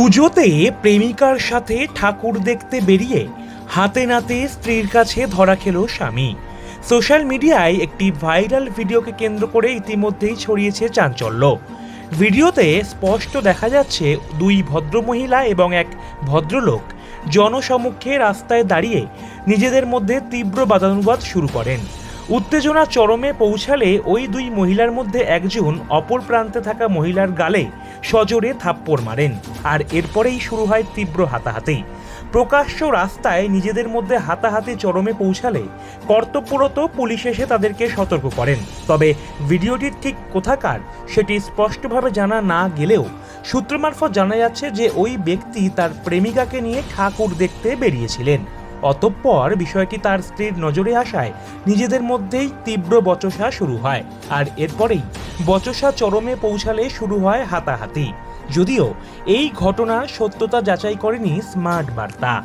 পুজোতে প্রেমিকার সাথে ঠাকুর দেখতে বেরিয়ে হাতে নাতে স্ত্রীর কাছে ধরা খেল স্বামী। সোশ্যাল মিডিয়ায় একটি ভাইরাল ভিডিওকে কেন্দ্র করে ইতিমধ্যেই ছড়িয়েছে চাঞ্চল্য। ভিডিওতে স্পষ্ট দেখা যাচ্ছে দুই ভদ্রমহিলা এবং এক ভদ্রলোক জনসমক্ষে রাস্তায় দাঁড়িয়ে নিজেদের মধ্যে তীব্র বাদানুবাদ শুরু করেন। উত্তেজনা চরমে পৌঁছালে ওই দুই মহিলার মধ্যে একজন অপর প্রান্তে থাকা মহিলার গালে সজোরে থাপ্পড় মারেন আর এরপরেই শুরু হয় তীব্র হাতাহাতি। প্রকাশ্য রাস্তায় নিজেদের মধ্যে হাতাহাতি চরমে পৌঁছালে কর্তব্যরত পুলিশ এসে তাদেরকে সতর্ক করেন। তবে ভিডিওটির ঠিক কোথাকার সেটি স্পষ্টভাবে জানা না গেলেও সূত্র মারফত জানা যাচ্ছে যে ওই ব্যক্তি তার প্রেমিকাকে নিয়ে ঠাকুর দেখতে বেরিয়েছিলেন। অতঃপর বিষয়টি তার স্ত্রীর নজরে আসায় নিজেদের মধ্যেই তীব্র বচসা শুরু হয় আর এরপরেই বচসা চরমে পৌঁছালে শুরু হয় হাতাহাতি। যদিও এই ঘটনা সত্যতা যাচাই করেনি স্মার্ট বার্তা।